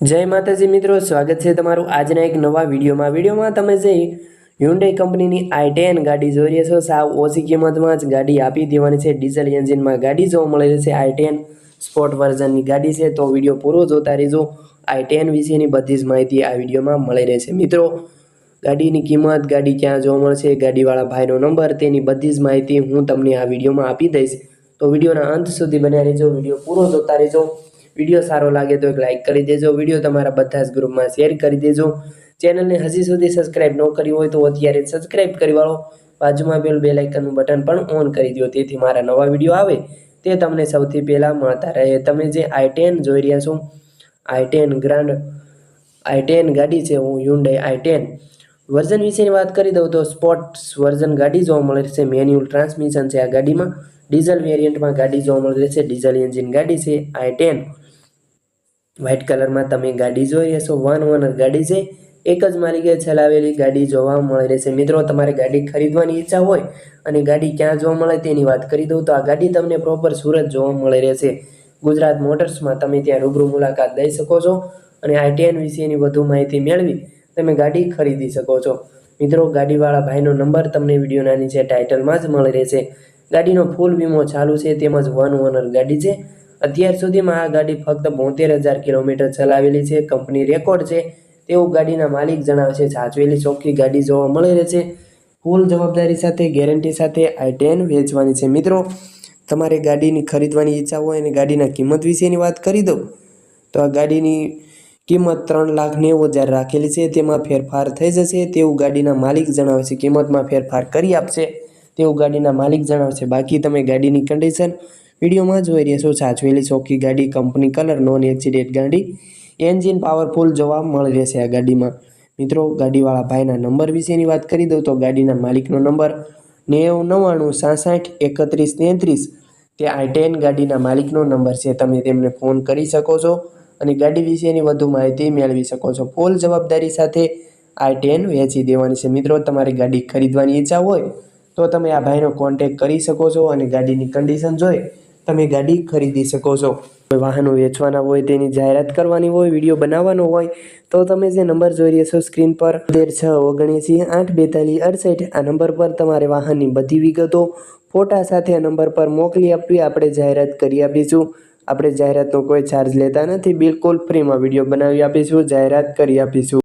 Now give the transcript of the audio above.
જય માતાજી મિત્રો, સ્વાગત છે તમારું આજના એક નવા વિડીયોમાં. વિડીયોમાં તમે જે હ્યુન્ડાઈ કંપનીની આઈ ટેન ગાડી જોઈ રહ્યા છો, સાવ ઓછી કિંમતમાં જ ગાડી આપી દેવાની છે. ડીઝલ એન્જિનમાં ગાડી જોવા મળે રહી છે આઈ ટેન સ્પોર્ટ વર્ઝનની ગાડી છે. તો વીડિયો પૂરો જોતા રહેજો. આઈ ટેન વિશેની બધી જ માહિતી આ વિડીયોમાં મળી રહેશે મિત્રો, ગાડીની કિંમત, ગાડી ક્યાં જોવા મળશે, ગાડીવાળા ભાઈનો નંબર, તેની બધી જ માહિતી હું તમને આ વિડીયોમાં આપી દઈશ. તો વિડીયોના અંત સુધી બન્યા રહેજો. વીડિયો પૂરો જોતા રહેજો. વીડિયો સારો લાગે તો એક લાઇક કરી દેજો. વીડિયો તમારા બધા જ ગ્રુપમાં શેર કરી દેજો. ચેનલને હજી સુધી સબસ્ક્રાઇબ ન કરી હોય તો અત્યારે સબસ્ક્રાઇબ કરી વાળો. બાજુમાં બેલ બે લાઇકનનું બટન પણ ઓન કરી દો તેથી મારા નવા વીડિયો આવે તે તમને સૌથી પહેલાં મળતા રહે. તમે જે આઈ ટેન જોઈ રહ્યા છો i ten grand i ten ગાડી છે, હું યુન્ડે આઈ ટેન વર્ઝન વિશેની વાત કરી દઉં તો સ્પોર્ટ્સ વર્ઝન ગાડી જોવા મળે છે. મેન્યુઅલ ટ્રાન્સમિશન છે આ ગાડીમાં. ડીઝલ વેરિયન્ટમાં ગાડી જોવા મળે છે. ડીઝલ એન્જિન ગાડી છે આઈ ટેન વ્હાઇટ કલરમાં તમે ગાડી જોઈ રહેશો વન ઓનર ગાડી છે, એક જ માલિકે ચલાવેલી ગાડી જોવા મળી રહેશે. મિત્રો, તમારે ગાડી ખરીદવાની ઈચ્છા હોય અને ગાડી ક્યાં જોવા મળે તેની વાત કરી દઉં તો આ ગાડી તમને પ્રોપર સુરત જોવા મળી રહેશે. ગુજરાત મોટર્સમાં તમે ત્યાં રૂબરૂ મુલાકાત લઈ શકો છો અને આઈટીએન વિશેની વધુ માહિતી મેળવી તમે ગાડી ખરીદી શકો છો. મિત્રો, ગાડીવાળા ભાઈનો નંબર તમને વિડીયોના નીચે ટાઇટલમાં જ મળી રહેશે. ગાડીનો ફૂલ વીમો ચાલુ છે, તેમજ વન ઓનર ગાડી છે. અત્યાર સુધીમાં આ ગાડી ફક્ત બોતેર હજાર કિલોમીટર ચલાવેલી છે, કંપની રેકોર્ડ છે. તેવું ગાડીના માલિક જણાવે છે, સાચવેલી ચોખ્ખી ગાડી જોવા મળી રહે છે. ફૂલ જવાબદારી સાથે, ગેરંટી સાથે આઈ ટેન વેચવાની છે. મિત્રો, તમારે ગાડીની ખરીદવાની ઈચ્છા હોય અને ગાડીના કિંમત વિશેની વાત કરી દઉં, તો આ ગાડીની કિંમત ત્રણ લાખ નેવું હજાર રાખેલી છે. તેમાં ફેરફાર થઈ જશે. તેવું ગાડીના માલિક જણાવે છે, કિંમતમાં ફેરફાર કરી આપશે. તેવું ગાડીના માલિક જણાવે છે, બાકી તમે ગાડીની કન્ડિશન વિડીયોમાં જોઈ રહ્યા છો, સાચવેલી ચોખ્ખી ગાડી, કંપની કલર, નોન એક્સિડેન્ટ ગાડી, એન્જિન પાવરફુલ જોવા મળી રહેશે આ ગાડીમાં. મિત્રો, ગાડીવાળા ભાઈના નંબર વિશેની વાત કરી દઉં તો ગાડીના માલિકનો નંબર નેવું નવ્વાણું સાસઠ એકત્રીસ તેત્રીસ. તે આઈ ટેન ગાડીના માલિકનો નંબર છે, તમે તેમને ફોન કરી શકો છો અને ગાડી વિશેની વધુ માહિતી મેળવી શકો છો. ફૂલ જવાબદારી સાથે આઈ ટેન વેચી દેવાની છે. મિત્રો, તમારે ગાડી ખરીદવાની ઈચ્છા હોય તો તમે આ ભાઈનો કોન્ટેક કરી શકો છો અને ગાડીની કન્ડિશન જોઈ તમે ગાડી ખરીદી શકો છો. વાહનો વેચવાના હોય, તેની જાહેરાત કરવાની હોય, વીડિયો બનાવવાનો હોય, તો તમે જે નંબર જોઈ રહ્યા છો સ્ક્રીન પર, તેર છ ઓગણએંસી આઠ બેતાલીસ અડસઠ, આ નંબર પર તમારે વાહનની બધી વિગતો ફોટા સાથે આ નંબર પર મોકલી આપવી, આપણે જાહેરાત કરી આપીશું. આપણે જાહેરાતનો કોઈ ચાર્જ લેતા નથી, બિલકુલ ફ્રીમાં વીડિયો બનાવી આપીશું, જાહેરાત કરી આપીશું.